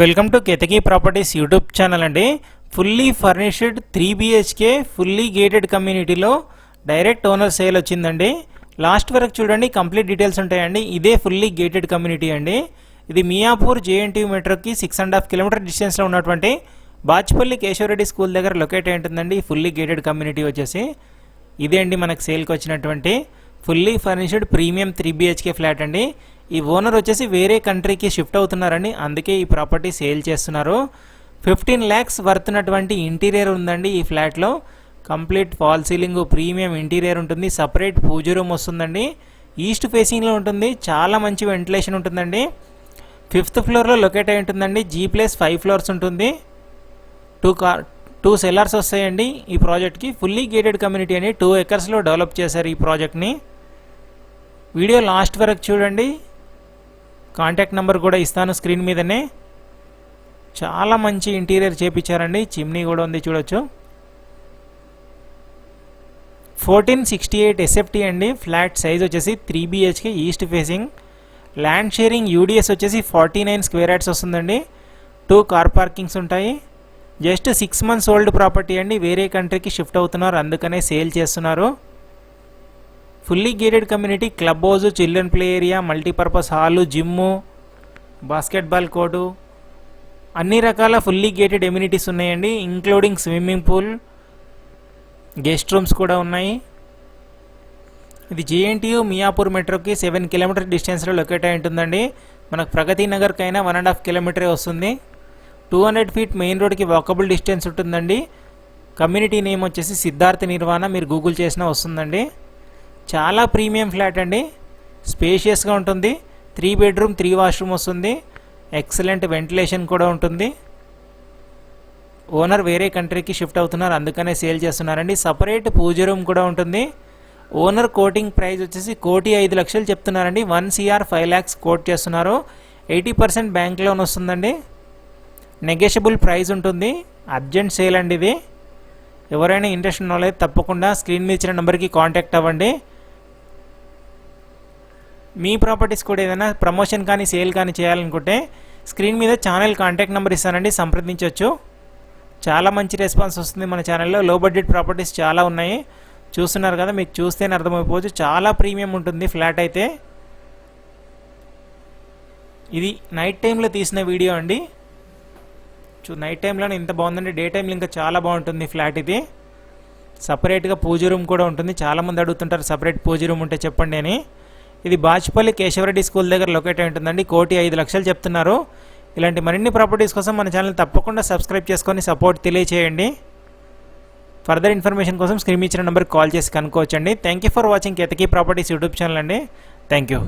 Welcome to Ketaki properties YouTube channel అండి. Fully furnished three BHK fully gated కమ్యూనిటీలో direct owner sale వచ్చిందండి. Last వరకు చూడండి complete details ఉంటాయండి. ఇదే ఫుల్లీ గేటెడ్ కమ్యూనిటీ అండి. ఇది మియాపూర్ జేఎన్టీ మెట్రోకి సిక్స్ అండ్ హాఫ్ కిలోమీటర్ డిస్టెన్స్లో ఉన్నటువంటి బాచ్పల్లి కేశవరెడ్డి స్కూల్ దగ్గర లొకేట్ అయి ఉంటుందండి. ఫుల్లీ గేటెడ్ కమ్యూనిటీ వచ్చేసి. ఇదే అండి మనకు సేల్కి వచ్చినటువంటి fully furnished premium three BHK flat అండి. ఈ ఓనర్ వచ్చేసి వేరే కంట్రీకి షిఫ్ట్ అవుతున్నారండి. అందుకే ఈ ప్రాపర్టీ సేల్ చేస్తున్నారు. ఫిఫ్టీన్ ల్యాక్స్ వర్త్ ఉన్నటువంటి ఇంటీరియర్ ఉందండి ఈ ఫ్లాట్లో. Complete false ceiling premium interior ఉంటుంది. సపరేట్ పూజ రూమ్ వస్తుందండి. ఈస్ట్ ఫేసింగ్లో ఉంటుంది. చాలా మంచి వెంటిలేషన్ ఉంటుందండి. ఫిఫ్త్ ఫ్లోర్లో లొకేట్ అయి ఉంటుందండి. జీ ప్లస్ ఫైవ్ ఫ్లోర్స్ ఉంటుంది. టూ కార్ టూ సెల్లర్స్ వస్తాయండి ఈ ప్రాజెక్ట్కి. ఫుల్లీ గేటెడ్ కమ్యూనిటీ అని టూ ఎకర్స్లో డెవలప్ చేశారు ఈ ప్రాజెక్ట్ని. వీడియో లాస్ట్ వరకు చూడండి. కాంటాక్ట్ నెంబర్ కూడా ఇస్తాను స్క్రీన్ మీదనే. చాలా మంచి ఇంటీరియర్ చేపించారండి చిమ్నీ కూడా ఉంది చూడొచ్చు. ఫోర్టీన్ సిక్స్టీ ఎయిట్ ఎస్ఎఫ్టీ అండి. ఫ్లాట్ సైజ్ వచ్చేసి three BHK east facing. Land sharing UDS వచ్చేసి ఫార్టీ నైన్ స్క్వేర్ యాడ్స్ వస్తుందండి. టూ కార్ పార్కింగ్స్ ఉంటాయి. Just six months old property అండి. వేరే కంట్రీకి షిఫ్ట్ అవుతున్నారు. అందుకనే సేల్ చేస్తున్నారు. Fully gated community club house children play area multipurpose hall gym basketball court అన్ని రకాల ఫుల్లీ గేటెడ్ ఎమ్యూనిటీస్ ఉన్నాయండి including swimming pool guest rooms కూడా ఉన్నాయి. ఇది జేఎన్టీయు మియాపూర్ మెట్రోకి సెవెన్ కిలోమీటర్ డిస్టెన్స్లో లొకేట్ అయి ఉంటుందండి. మనకు ప్రగతి నగర్కైనా వన్ అండ్ హాఫ్ కిలోమీటరే వస్తుంది. టూ హండ్రెడ్ ఫీట్ మెయిన్ రోడ్కి వాకబుల్ డిస్టెన్స్ ఉంటుందండి. కమ్యూనిటీ నేమ్ వచ్చేసి సిద్ధార్థ నిర్వాణ మీరు గూగుల్ చేసినా వస్తుందండి. చాలా ప్రీమియం ఫ్లాట్ అండి. స్పేషియస్గా ఉంటుంది. త్రీ బెడ్రూమ్ త్రీ వాష్రూమ్ వస్తుంది. ఎక్సలెంట్ వెంటిలేషన్ కూడా ఉంటుంది. ఓనర్ వేరే కంట్రీకి షిఫ్ట్ అవుతున్నారు. అందుకనే సేల్ చేస్తున్నారండి. సపరేట్ పూజ రూమ్ కూడా ఉంటుంది. ఓనర్ కోటింగ్ ప్రైస్ వచ్చేసి కోటి ఐదు లక్షలు చెప్తున్నారండి. One CR five lakhs quote చేస్తున్నారు. ఎయిటీ పర్సెంట్ బ్యాంక్ లోన్ వస్తుందండి. నెగెషబుల్ ప్రైస్ ఉంటుంది. అర్జెంట్ సేల్ అండి ఇది. ఎవరైనా ఇంట్రెస్ట్ ఉన్న తప్పకుండా స్క్రీన్ మీద ఇచ్చిన నెంబర్కి కాంటాక్ట్ అవ్వండి. మీ ప్రాపర్టీస్ కూడా ఏదైనా ప్రమోషన్ కానీ సేల్ కానీ చేయాలనుకుంటే స్క్రీన్ మీద ఛానల్ కాంటాక్ట్ నెంబర్ ఇస్తానండి సంప్రదించవచ్చు. చాలా మంచి రెస్పాన్స్ వస్తుంది మన ఛానల్లో. లో బడ్జెట్ ప్రాపర్టీస్ చాలా ఉన్నాయి. చూస్తున్నారు కదా మీకు చూస్తేనే అర్థమైపోవచ్చు. చాలా ప్రీమియం ఉంటుంది ఫ్లాట్ అయితే. ఇది నైట్ టైంలో తీసిన వీడియో అండి. చూ నైట్ టైంలోనే ఇంత బాగుందండి. డే టైంలో ఇంకా చాలా బాగుంటుంది ఫ్లాట్ ఇది. సపరేట్గా పూజ రూమ్ కూడా ఉంటుంది. చాలామంది అడుగుతుంటారు సపరేట్ పూజ రూమ్ ఉంటే చెప్పండి అని. ఇది బాచ్పల్లి కేశవరెడ్డి స్కూల్ దగ్గర లొకేట్ అయి ఉంటుందండి. కోటి ఐదు లక్షలు చెప్తున్నారు. ఇలాంటి మరిన్ని ప్రాపర్టీస్ కోసం మన ఛానల్ తప్పకుండా సబ్స్క్రైబ్ చేసుకొని సపోర్ట్ తెలియచేయండి. ఫర్దర్ ఇన్ఫర్మేషన్ కోసం స్క్రీన్ ఇచ్చిన నెంబర్కి కాల్ చేసి కనుక్కోవచ్చండి. Thank you for watching Ketaki properties YouTube channel అండి. Thank you